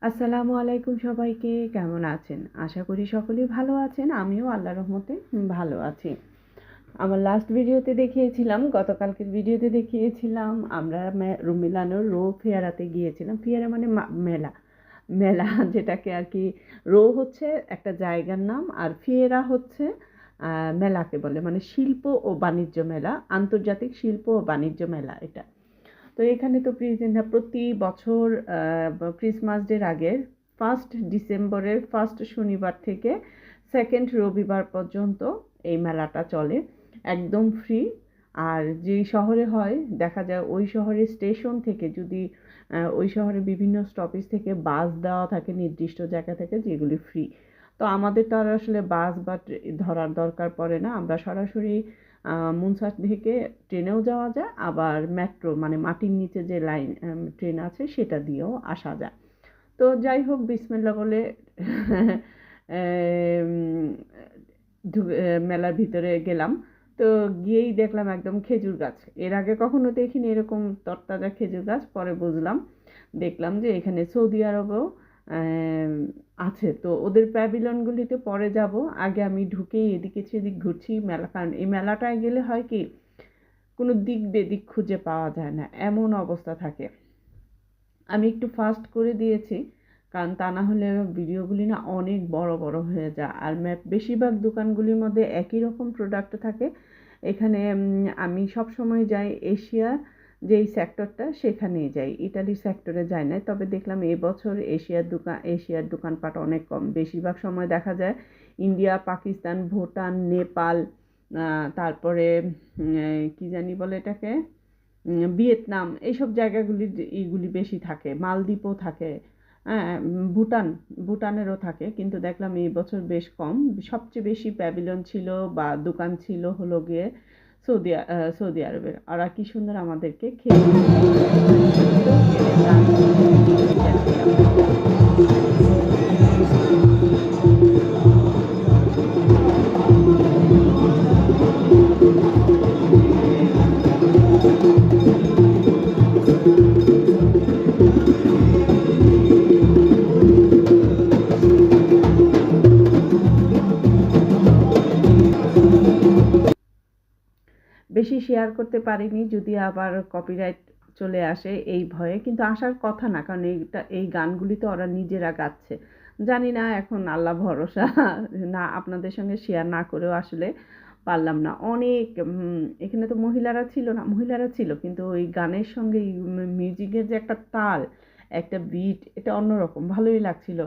আসসালামু আলাইকুম সবাইকে, কেমন আছেন? আশা করি সকলেই ভালো আছেন, আমিও আল্লাহ রহমতে ভালো আছি। আমার লাস্ট ভিডিওতে দেখিয়েছিলাম, গতকালকের ভিডিওতে দেখিয়েছিলাম, আমরা মে- মিলানোর রো ফেয়ারাতে গিয়েছিলাম। ফেয়ারা মানে মেলা। মেলা যেটাকে আর কি, রো হচ্ছে একটা জায়গার নাম, আর ফিয়েরা হচ্ছে মেলাকে বলে। মানে শিল্প ও বাণিজ্য মেলা, আন্তর্জাতিক শিল্প ও বাণিজ্য মেলা এটা। তো এখানে তো প্রি- প্রতি বছর ক্রিসমাস ডের আগে ফার্স্ট ডিসেম্বরের ফার্স্ট শনিবার থেকে সেকেন্ড রবিবার পর্যন্ত এই মেলাটা চলে, একদম ফ্রি আর যেই শহরে হয়, দেখা যায় ওই শহরের স্টেশন থেকে যদি ওই শহরে বিভিন্ন স্টপেজ থেকে বাস দেওয়া থাকে, নির্দিষ্ট জায়গা থেকে, যেগুলি ফ্রি তো আমাদের তো আর আসলে বাস বা ধরার দরকার পড়ে না। আমরা সরাসরি মুনসাট থেকে ট্রেনেও যাওয়া যায়, আবার মেট্রো মানে মাটির নিচে যে লাইন ট্রেন আছে সেটা দিয়েও আসা যায়। তো যাই হোক বিসমিল্লা বলে মেলার ভিতরে গেলাম। তো গিয়েই দেখলাম একদম খেজুর গাছ। এর আগে কখনো দেখিনি এরকম তরতাজা খেজুর গাছ, পরে বুঝলাম। দেখলাম যে এখানে সৌদি আরবেও আছে। তো ওদের প্যাভিলনগুলিতে পরে যাব। আগে আমি ঢুকেই এদিকে সেদিক ঘুরছি মেলা। কারণ এই মেলাটায় গেলে হয় কি, কোনো দিক বেদিক খুঁজে পাওয়া যায় না। এমন অবস্থা থাকে। আমি একটু ফাস্ট করে দিয়েছি, কারণ তা না হলে ভিডিওগুলি না অনেক বড় বড় হয়ে যায়। আর ম্যাপ বেশিরভাগ দোকানগুলির মধ্যে একই রকম প্রোডাক্ট থাকে। এখানে আমি সব সময় যাই এশিয়া যেই সেক্টরটা সেখানেই যাই। ইটালির সেক্টরে যাই না তবে দেখলাম এবছর এশিয়ার দোকান, এশিয়ার দোকানপাট অনেক কম। বেশিরভাগ সময় দেখা যায় ইন্ডিয়া, পাকিস্তান, ভুটান, নেপাল তারপরে কি জানি বলে এটাকে? ভিয়েতনাম। এইসব জায়গাগুলি এইগুলি বেশি থাকে। মালদ্বীপও থাকে। হ্যাঁ ভুটান, ভুটানেরও থাকে। কিন্তু দেখলাম এই বছর বেশ কম। সবচেয়ে বেশি প্যাভিলিয়ন ছিল বা দোকান ছিল হলো গিয়ে সৌদি সৌদি আরবের। ওরা কি সুন্দর আমাদেরকে খেয়ে শেয়ার করতে পারিনি, যদি আবার কপিরাইট চলে আসে এই ভয়ে। কিন্তু আসার কথা না, কারণ এইটা, এই গানগুলি তো ওরা নিজেরা গাচ্ছে। জানি না, এখন আল্লাহ ভরসা, না, আপনাদের সঙ্গে শেয়ার না করেও আসলে পারলাম না। অনেক এখানে তো মহিলারা ছিল না, মহিলারা ছিল, কিন্তু ওই গানের সঙ্গে মিউজিকের যে একটা তাল, একটা বিট এটা অন্যরকম, ভালোই লাগছিল।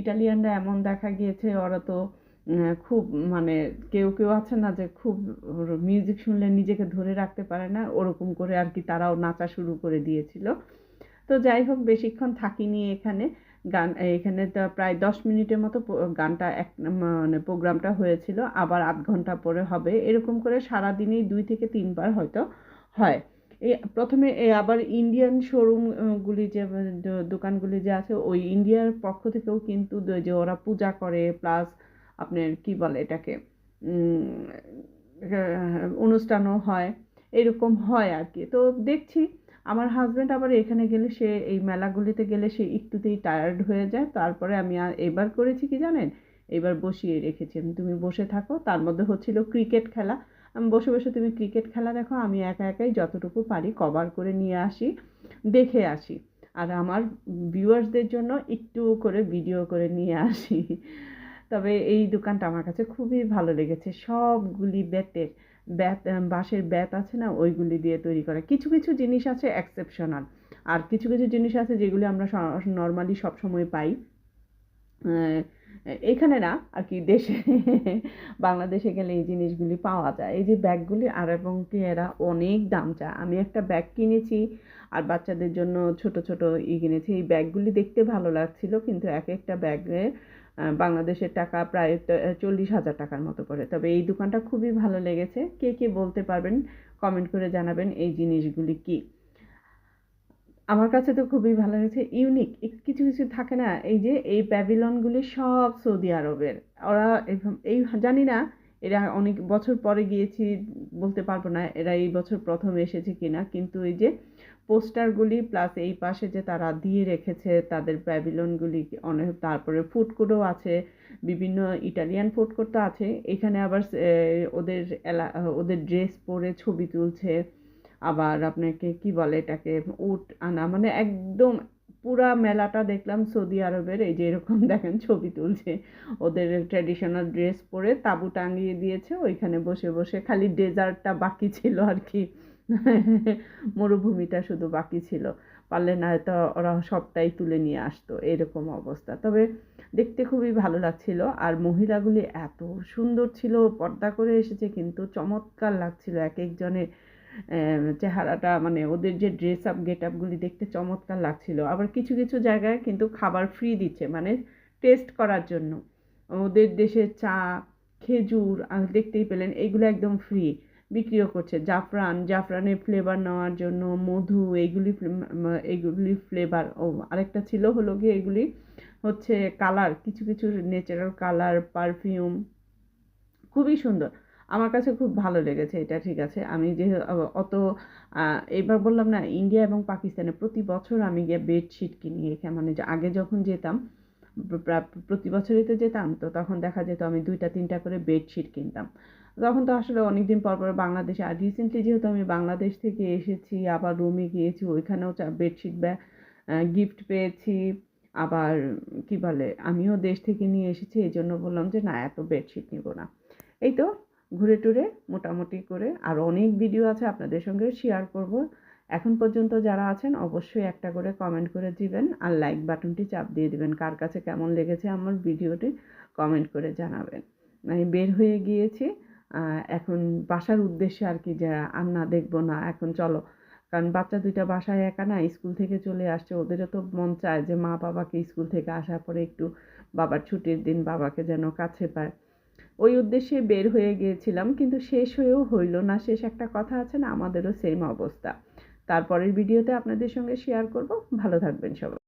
ইটালিয়ানরা এমন দেখা গিয়েছে, ওরা তো খুব মানে কেউ কেউ আছে না যে খুব মিউজিক শুনলে নিজেকে ধরে রাখতে পারে না, ওরকম করে আর কি তারাও নাচা শুরু করে দিয়েছিল। তো যাই হোক, বেশিক্ষণ থাকিনি এখানে। গান, এখানে তো প্রায় দশ মিনিটের মতো গানটা এক মানে প্রোগ্রামটা হয়েছিল, আবার আধ ঘণ্টা পরে হবে। এরকম করে সারাদিনেই দুই থেকে তিনবার হয়তো হয়। এই প্রথমে আবার ইন্ডিয়ান শোরুমগুলি যে দোকানগুলি যে আছে, ওই ইন্ডিয়ার পক্ষ থেকেও কিন্তু যে ওরা পূজা করে প্লাস আপনার কি বলে এটাকে অনুষ্ঠানও হয়, এরকম হয় আর কি। তো দেখছি আমার হাজব্যান্ড আবার এখানে গেলে সে এই মেলাগুলিতে গেলে সে একটুতেই টায়ার্ড হয়ে যায়। তারপরে আমি আর এবার করেছি কি জানেন? এবার বসিয়ে রেখেছি। তুমি বসে থাকো। তার মধ্যে হচ্ছিল ক্রিকেট খেলা। আমি বসে বসে তুমি ক্রিকেট খেলা দেখো। আমি একা, একাই যতটুকু পারি কভার করে নিয়ে আসি, দেখে আসি। আর আমার ভিউয়ার্সদের জন্য একটু করে ভিডিও করে নিয়ে আসি। তবে এই দোকানটা আমার কাছে খুবই ভালো লেগেছে। সবগুলি বেতের ব্যাত বাঁশের ব্যাত আছে না, ওইগুলি দিয়ে তৈরি করা। কিছু কিছু জিনিস আছে এক্সেপশনাল আর কিছু কিছু জিনিস আছে যেগুলি আমরা নর্মালি সবসময় পাই। এখানে না আর কি দেশে, বাংলাদেশে গেলে এই জিনিসগুলি পাওয়া যায়। এই যে ব্যাগগুলি আর এবং কি এরা অনেক দাম চায়। আমি একটা ব্যাগ কিনেছি আর বাচ্চাদের জন্য ছোট ছোট ই কিনেছি। এই ব্যাগগুলি দেখতে ভালো লাগছিল কিন্তু এক একটা ব্যাগে বাংলাদেশের টাকা প্রায় চল্লিশ হাজার টাকার মতো পড়ে তবে এই দোকানটা খুবই ভালো লেগেছে। কে কে বলতে পারবেন কমেন্ট করে জানাবেন এই জিনিসগুলি কি। আমার কাছে তো খুবই ভালো লেগেছে ইউনিক কিছু কিছু থাকে না, এই যে, এই প্যাভিলনগুলি সব সৌদি আরবের। ওরা এই জানি না, এরা অনেক বছর পরে গিয়েছি, বলতে পারব না, এরা এই বছর প্রথম এসেছে কিনা, কিন্তু এই যে, পোস্টারগুলি প্লাস এই পাশে যে তারা দিয়ে রেখেছে, তাদের প্যাভিলনগুলি অনেক তারপরে ফুড কোর্টও আছে, বিভিন্ন ইটালিয়ান ফুড কোর্ট তো আছে, এখানে আবার ওদের এলা, ওদের ড্রেস পরে ছবি তুলছে আবার আপনাকে কি বলে এটাকে, উট আনা মানে একদম পুরা মেলাটা দেখলাম সৌদি আরবের, এই যে এরকম দেখেন ছবি তুলছে। ওদের ট্র্যাডিশনাল ড্রেস পরে তাঁবু টাঙিয়ে দিয়েছে, ওইখানে বসে বসে খালি ডেজার্টটা বাকি ছিল আর কি। মরুভূমিটা শুধু বাকি ছিল। পারলে না হয়তো ওরা সবটাই তুলে নিয়ে আসতো, এরকম অবস্থা। তবে দেখতে খুবই ভালো লাগছিল। আর মহিলাগুলি এত সুন্দর ছিল, পর্দা করে এসেছে, কিন্তু চমৎকার লাগছিল। এক একজনের চেহারাটা মানে ওদের যে ড্রেস আপ গেট আপগুলি দেখতে চমৎকার লাগছিল। আবার কিছু কিছু জায়গায় কিন্তু খাবার ফ্রি দিচ্ছে মানে টেস্ট করার জন্য। ওদের দেশে চা, খেজুর দেখতেই পেলেন এইগুলো একদম ফ্রি বিক্রিও করছে। জাফরান, জাফরানের ফ্লেভার নেওয়ার জন্য, মধু এইগুলি এইগুলি ফ্লেভার ও, আরেকটা ছিল হলো গিয়ে এগুলি হচ্ছে কালার কিছু কিছু ন্যাচারাল কালার পারফিউম খুবই সুন্দর। আমার কাছে খুব ভালো লেগেছে, এটা ঠিক আছে। আমি যে অত এবার বললাম না, ইন্ডিয়া এবং পাকিস্তানে প্রতি বছর আমি গিয়ে বেডশিট কিনি এখানে মানে আগে যখন যেতাম, প্রা- প্রতি বছরই তো যেতাম, তো তখন দেখা যেত আমি দুইটা, তিনটা করে বেডশিট কিনতাম। তখন তো আসলে অনেক দিন পর পর বাংলাদেশে, আর রিসেন্টলি যেহেতু আমি বাংলাদেশ থেকে এসেছি, আবার রোমে গিয়েছি, ওইখানেও বেডশিট গিফট পেয়েছি। আবার কি বলে, আমিও দেশ থেকে নিয়ে এসেছি এই জন্য বললাম যে না, এত বেডশিট নিব না। এই তো ঘুরে টুরে মোটামুটি করে আর অনেক ভিডিও আছে আপনাদের সঙ্গে শেয়ার করব। এখন পর্যন্ত যারা আছেন অবশ্যই একটা করে কমেন্ট করে দিবেন আর লাইক বাটনটি চাপ দিয়ে দিবেন। কার কাছে কেমন লেগেছে আমার ভিডিওটি কমেন্ট করে জানাবেন। আমি বের হয়ে গিয়েছি। এখন বাসার উদ্দেশ্যে আর কি যে আর না দেখব না। এখন চলো। কারণ বাচ্চা দুইটা বাসায় একা না, স্কুল থেকে চলে আসছে। ওদেরও তো মন চায় যে মা বাবাকে স্কুল থেকে আসার পরে একটু বাবার ছুটির দিন বাবাকে যেন কাছে পায়। ওই উদ্দেশ্যে বের হয়ে গিয়েছিলাম, কিন্তু শেষ হয়েও হইল না। শেষ একটা কথা আছে না, আমাদেরও সেম অবস্থা। তারপরের ভিডিওতে আপনাদের সঙ্গে শেয়ার করব। ভালো থাকবেন সবাই।